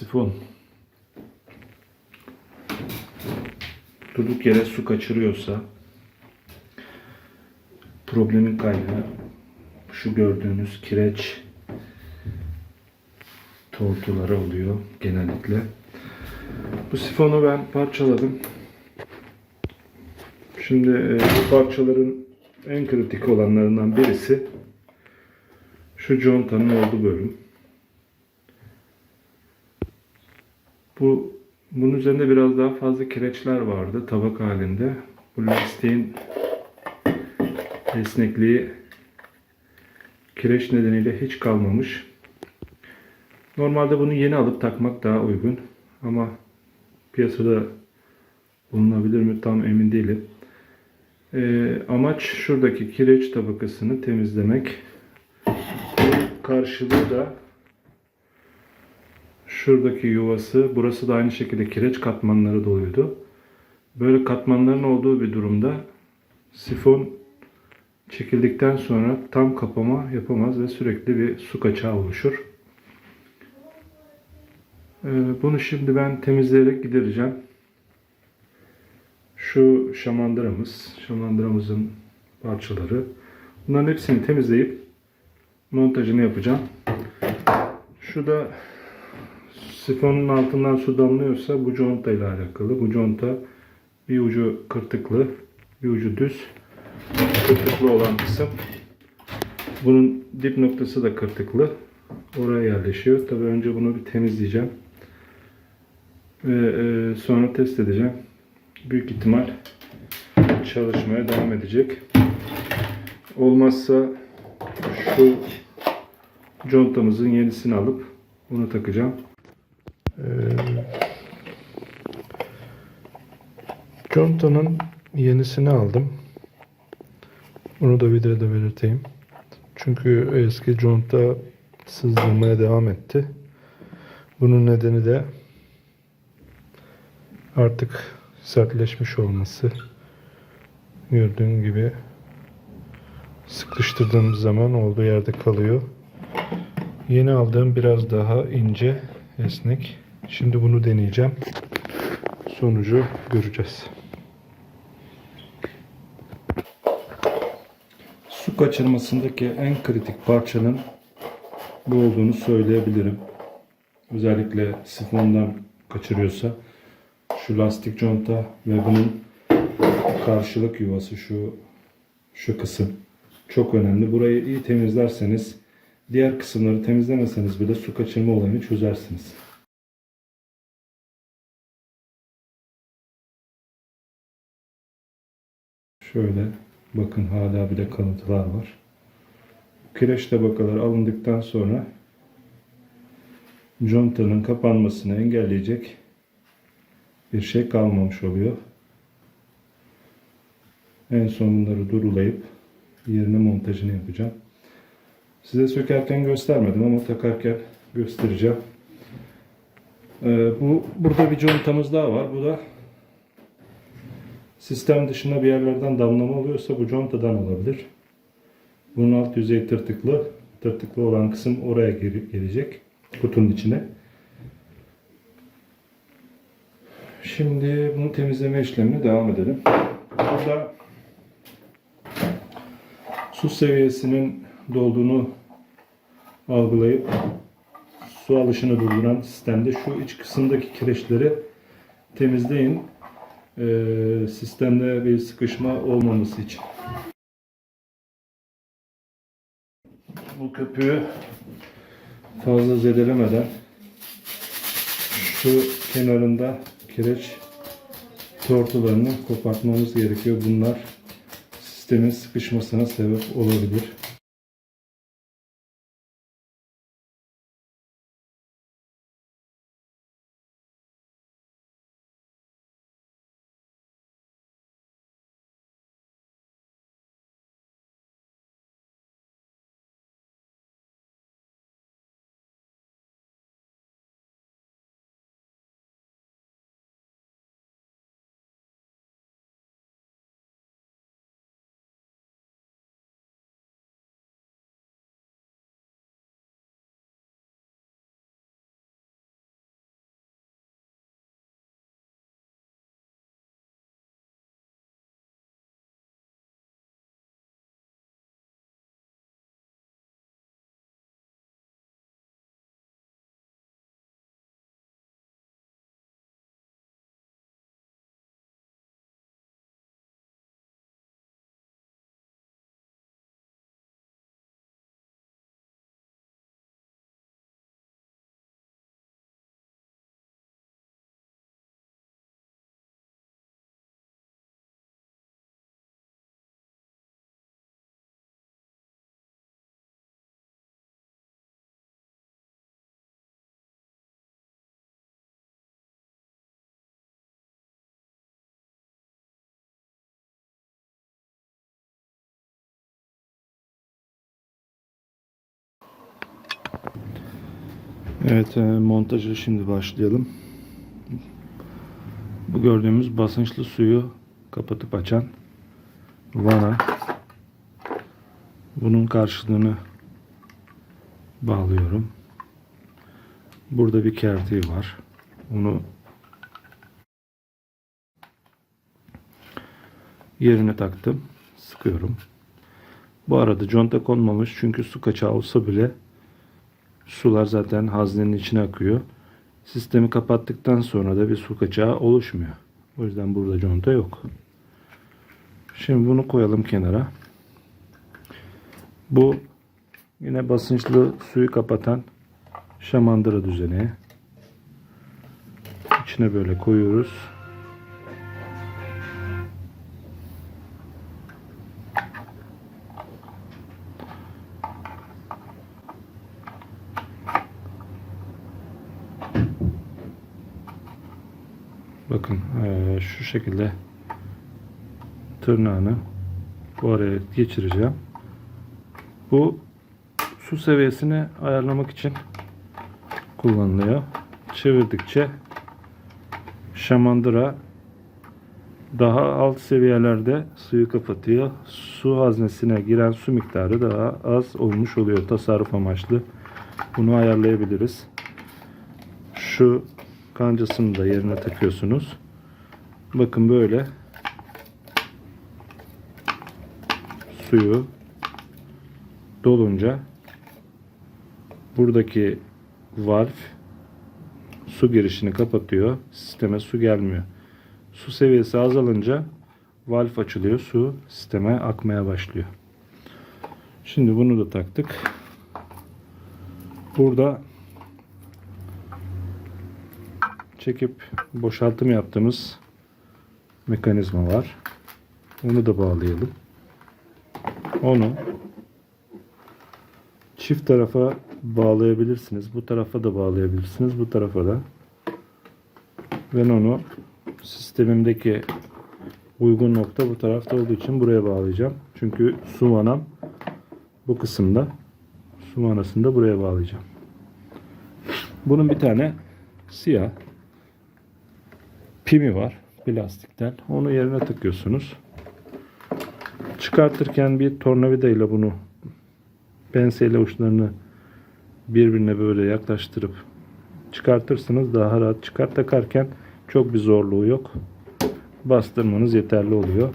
Sifon. Durduk yere su kaçırıyorsa problemin kaynağı şu gördüğünüz kireç tortuları oluyor genellikle. Bu sifonu ben parçaladım. Şimdi e, bu parçaların en kritik olanlarından birisi şu contanın olduğu bölüm. Bu bunun üzerinde biraz daha fazla kireçler vardı tabak halinde. Bu lastiğin esnekliği kireç nedeniyle hiç kalmamış. Normalde bunu yeni alıp takmak daha uygun. Ama piyasada bulunabilir mi tam emin değilim. Ee, amaç şuradaki kireç tabakasını temizlemek. Karşılığı da şuradaki yuvası, burası da aynı şekilde kireç katmanları doluydu. Böyle katmanların olduğu bir durumda sifon çekildikten sonra tam kapama yapamaz ve sürekli bir su kaçağı oluşur. Ee, Bunu şimdi ben temizleyerek gidereceğim. Şu şamandıramız, şamandıramızın parçaları. Bunların hepsini temizleyip montajını yapacağım. Şu da sifonun altından su damlıyorsa bu conta ile alakalı. Bu conta bir ucu kırtıklı, bir ucu düz. Kırtıklı olan kısım. Bunun dip noktası da kırtıklı. Oraya yerleşiyor. Tabii önce bunu bir temizleyeceğim. Ve e, sonra test edeceğim. Büyük ihtimal çalışmaya devam edecek. Olmazsa şu contamızın yenisini alıp onu takacağım. Contanın yenisini aldım. Bunu da videoda belirteyim. Çünkü eski conta sızdırmaya devam etti. Bunun nedeni de artık sertleşmiş olması. Gördüğün gibi sıkıştırdığımız zaman olduğu yerde kalıyor. Yeni aldığım biraz daha ince, esnek. Şimdi bunu deneyeceğim. Sonucu göreceğiz. Su kaçırmasındaki en kritik parçanın bu olduğunu söyleyebilirim. Özellikle sifondan kaçırıyorsa şu lastik conta ve bunun karşılık yuvası şu şu kısım çok önemli. Burayı iyi temizlerseniz diğer kısımları temizlemeseniz bile su kaçırma olayını çözersiniz. Şöyle bakın hala bile kalıntılar var. Kireç tabakaları alındıktan sonra contanın kapanmasını engelleyecek bir şey kalmamış oluyor. En son bunları durulayıp yerine montajını yapacağım. Size sökerken göstermedim ama takarken göstereceğim. Ee, bu burada bir contamız daha var. Bu da sistem dışında bir yerlerden damlama oluyorsa bu contadan olabilir. Bunun alt yüzeyi tırtıklı. Tırtıklı olan kısım oraya gelecek. Kutunun içine. Şimdi bunu temizleme işlemine devam edelim. Burada su seviyesinin dolduğunu algılayıp su alışını durduran sistemde şu iç kısımdaki kireçleri temizleyin. Ee, sistemde bir sıkışma olmaması için. Bu köpüğü fazla zedelemeden şu kenarında kireç tortularını kopartmamız gerekiyor. Bunlar sistemin sıkışmasına sebep olabilir. Evet, e, montaja şimdi başlayalım. Bu gördüğümüz basınçlı suyu kapatıp açan vana. Bunun karşılığını bağlıyorum. Burada bir kertiği var. Onu yerine taktım. Sıkıyorum. Bu arada conta konmamış çünkü su kaçağı olsa bile sular zaten haznenin içine akıyor. Sistemi kapattıktan sonra da bir su kaçağı oluşmuyor. O yüzden burada conta yok. Şimdi bunu koyalım kenara. Bu yine basınçlı suyu kapatan şamandıra düzeni. İçine böyle koyuyoruz. Bakın eee, şu şekilde tırnağını bu araya geçireceğim. Bu su seviyesini ayarlamak için kullanılıyor. Çevirdikçe şamandıra daha alt seviyelerde suyu kapatıyor. Su haznesine giren su miktarı daha az olmuş oluyor tasarruf amaçlı. Bunu ayarlayabiliriz. Şu kancasını da yerine takıyorsunuz. Bakın böyle suyu dolunca buradaki valv su girişini kapatıyor. Sisteme su gelmiyor. Su seviyesi azalınca valv açılıyor. Su sisteme akmaya başlıyor. Şimdi bunu da taktık. Burada çekip boşaltım yaptığımız mekanizma var. Onu da bağlayalım. Onu çift tarafa bağlayabilirsiniz. Bu tarafa da bağlayabilirsiniz. Bu tarafa da. Ben onu sistemimdeki uygun nokta bu tarafta olduğu için buraya bağlayacağım. Çünkü su vanam bu kısımda. Su vanasını da buraya bağlayacağım. Bunun bir tane siyah pimi var plastikten. Onu yerine takıyorsunuz. Çıkartırken bir tornavida ile bunu penseyle uçlarını birbirine böyle yaklaştırıp çıkartırsınız daha rahat çıkar takarken çok bir zorluğu yok. Bastırmanız yeterli oluyor.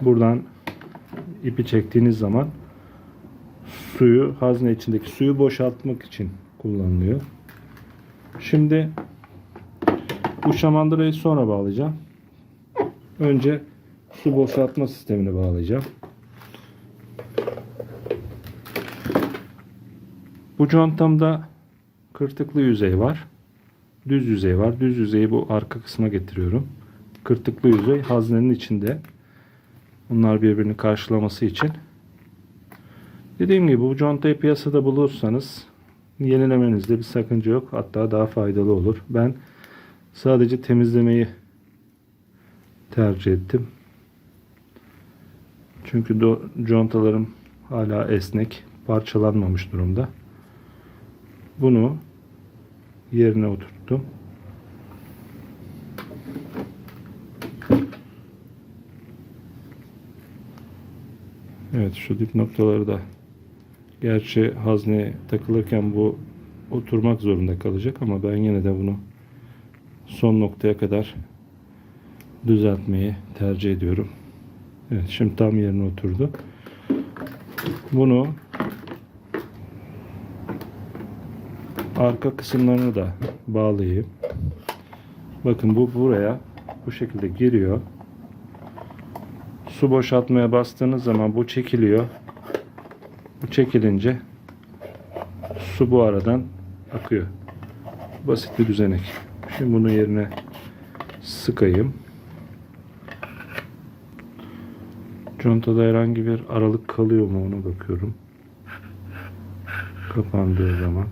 Buradan ipi çektiğiniz zaman suyu hazne içindeki suyu boşaltmak için kullanılıyor. Şimdi bu şamandırayı sonra bağlayacağım. Önce su boşaltma sistemini bağlayacağım. Bu contamda kırtıklı yüzey var. Düz yüzey var. Düz yüzeyi bu arka kısma getiriyorum. Kırtıklı yüzey haznenin içinde. Bunlar birbirini karşılaması için. Dediğim gibi bu contayı piyasada bulursanız yenilemenizde bir sakınca yok. Hatta daha faydalı olur. Ben sadece temizlemeyi tercih ettim. Çünkü do, contalarım hala esnek, parçalanmamış durumda. Bunu yerine oturttum. Evet şu dip noktaları da gerçi hazneye takılırken bu oturmak zorunda kalacak ama ben yine de bunu son noktaya kadar düzeltmeyi tercih ediyorum. Evet şimdi tam yerine oturdu. Bunu arka kısımlarını da bağlayayım. Bakın bu buraya bu şekilde giriyor. Su boşaltmaya bastığınız zaman bu çekiliyor. Bu çekilince su bu aradan akıyor. Basit bir düzenek. Şimdi bunu yerine sıkayım. Contada herhangi bir aralık kalıyor mu ona bakıyorum. Kapandığı zaman.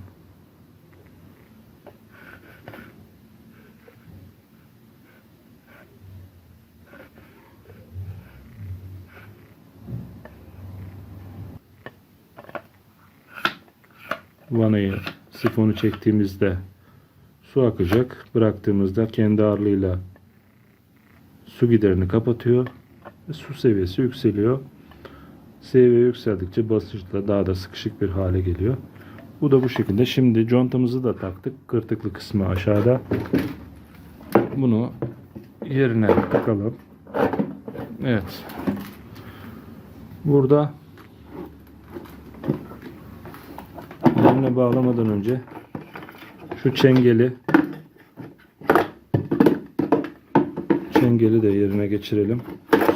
vanayı sifonu çektiğimizde su akacak. Bıraktığımızda kendi ağırlığıyla su giderini kapatıyor. Su seviyesi yükseliyor. Seviye yükseldikçe basınçla daha da sıkışık bir hale geliyor. Bu da bu şekilde. Şimdi contamızı da taktık. Kırtıklı kısmı aşağıda. Bunu yerine takalım. Evet. Burada yerine bağlamadan önce şu çengeli çengeli de yerine geçirelim.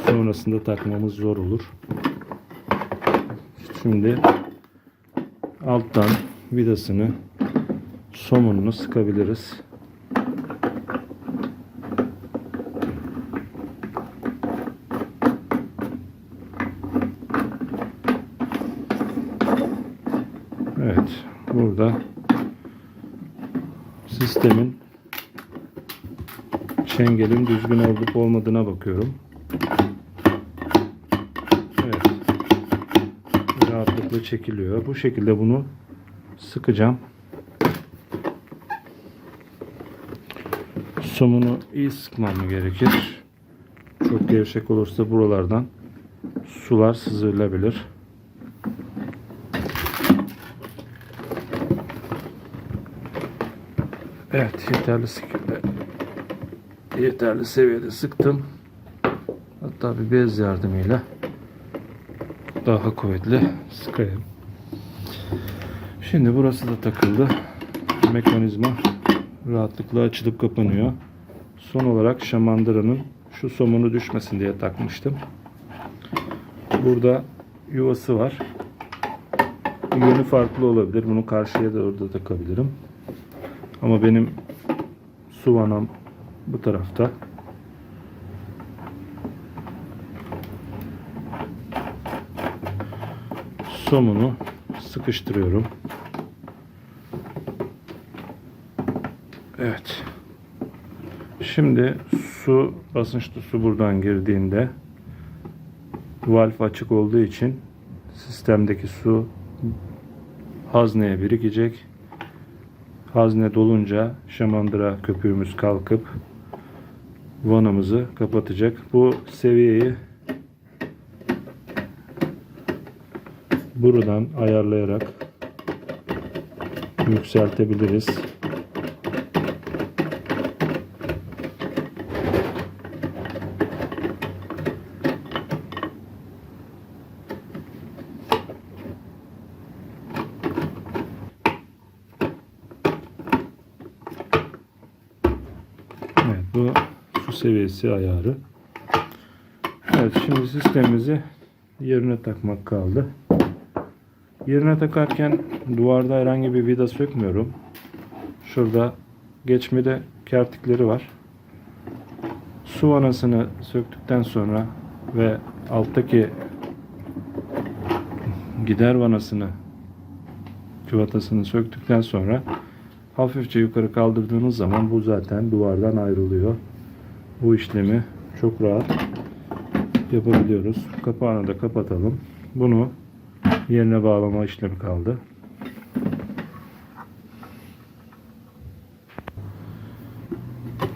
Sonrasında takmamız zor olur. Şimdi alttan vidasını somununu sıkabiliriz. Evet, burada sistemin çengelin düzgün olup olmadığına bakıyorum. Evet. Rahatlıkla çekiliyor. Bu şekilde bunu sıkacağım. Somunu iyi sıkmam gerekir. Çok gevşek olursa buralardan sular sızılabilir. Evet yeterli şekilde yeterli seviyede sıktım. Hatta bir bez yardımıyla daha kuvvetli sıkayım. Şimdi burası da takıldı. Mekanizma rahatlıkla açılıp kapanıyor. Son olarak şamandıranın şu somunu düşmesin diye takmıştım. Burada yuvası var. Yönü farklı olabilir. Bunu karşıya da orada takabilirim. Ama benim su vanam bu tarafta. Somunu sıkıştırıyorum. Evet. Şimdi su basınçlı su buradan girdiğinde valf açık olduğu için sistemdeki su hazneye birikecek. Hazne dolunca şamandıra köpüğümüz kalkıp vanamızı kapatacak. Bu seviyeyi buradan ayarlayarak yükseltebiliriz. Evet bu seviyesi ayarı. Evet şimdi sistemimizi yerine takmak kaldı. Yerine takarken duvarda herhangi bir vida sökmüyorum. Şurada geçmede kertikleri var. Su vanasını söktükten sonra ve alttaki gider vanasını cıvatasını söktükten sonra hafifçe yukarı kaldırdığınız zaman bu zaten duvardan ayrılıyor. Bu işlemi çok rahat yapabiliyoruz. Kapağını da kapatalım. Bunu yerine bağlama işlemi kaldı.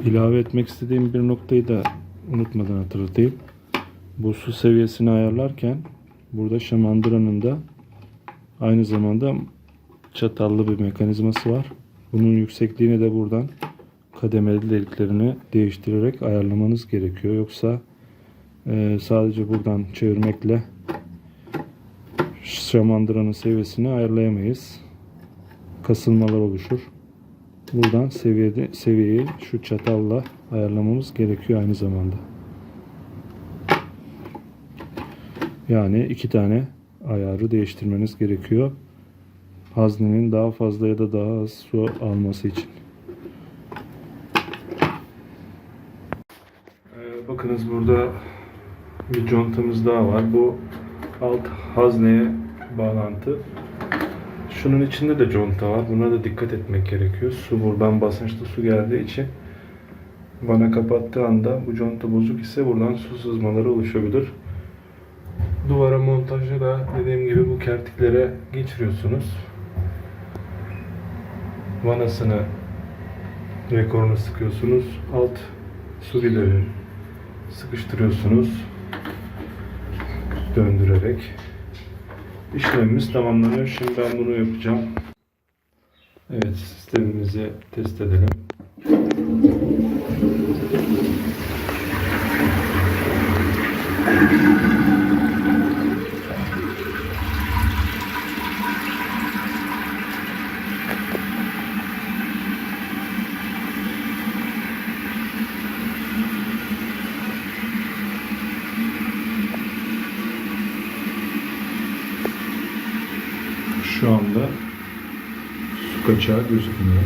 İlave etmek istediğim bir noktayı da unutmadan hatırlatayım. Bu su seviyesini ayarlarken burada şamandıranın da aynı zamanda çatallı bir mekanizması var. Bunun yüksekliğini de buradan kademeli deliklerini değiştirerek ayarlamanız gerekiyor. Yoksa e, sadece buradan çevirmekle şamandıranın seviyesini ayarlayamayız. Kasılmalar oluşur. Buradan seviyede seviyeyi şu çatalla ayarlamamız gerekiyor aynı zamanda. Yani iki tane ayarı değiştirmeniz gerekiyor. Haznenin daha fazla ya da daha az su alması için. Ee, bakınız burada bir contamız daha var. Bu alt hazneye bağlantı. Şunun içinde de conta var. Buna da dikkat etmek gerekiyor. Su buradan basınçlı su geldiği için bana kapattığı anda bu conta bozuk ise buradan su sızmaları oluşabilir. Duvara montajı da dediğim gibi bu kertiklere geçiriyorsunuz. vanasını rekorunu sıkıyorsunuz. Alt su giderini sıkıştırıyorsunuz. Döndürerek. İşlemimiz tamamlanıyor. Şimdi ben bunu yapacağım. Evet sistemimizi test edelim. Şu anda su kaçağı gözükmüyor.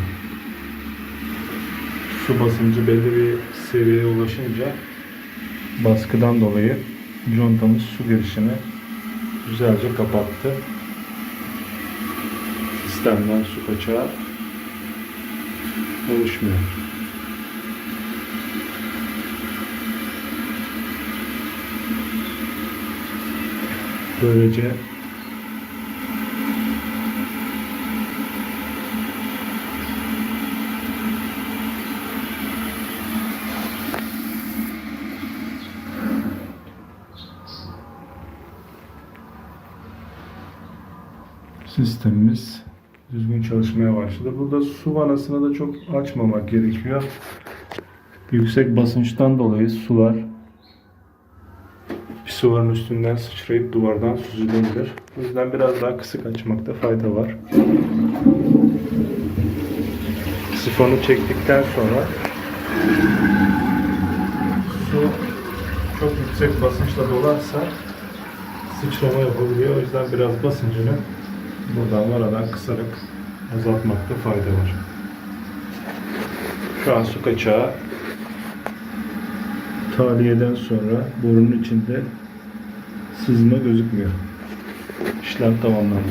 Su basıncı belli bir seviyeye ulaşınca baskıdan dolayı contamız su girişini güzelce kapattı. Sistemden su kaçağı oluşmuyor. Böylece sistemimiz düzgün çalışmaya başladı. Burada su vanasını da çok açmamak gerekiyor. Yüksek basınçtan dolayı sular pisuvarın üstünden sıçrayıp duvardan süzülebilir. O yüzden biraz daha kısık açmakta fayda var. Sifonu çektikten sonra su çok yüksek basınçla dolarsa sıçrama yapabiliyor. O yüzden biraz basıncını buradan varadan kısarak azaltmakta fayda var. Şu an su kaçağı taliyeden sonra borunun içinde sızma gözükmüyor. İşlem tamamlandı.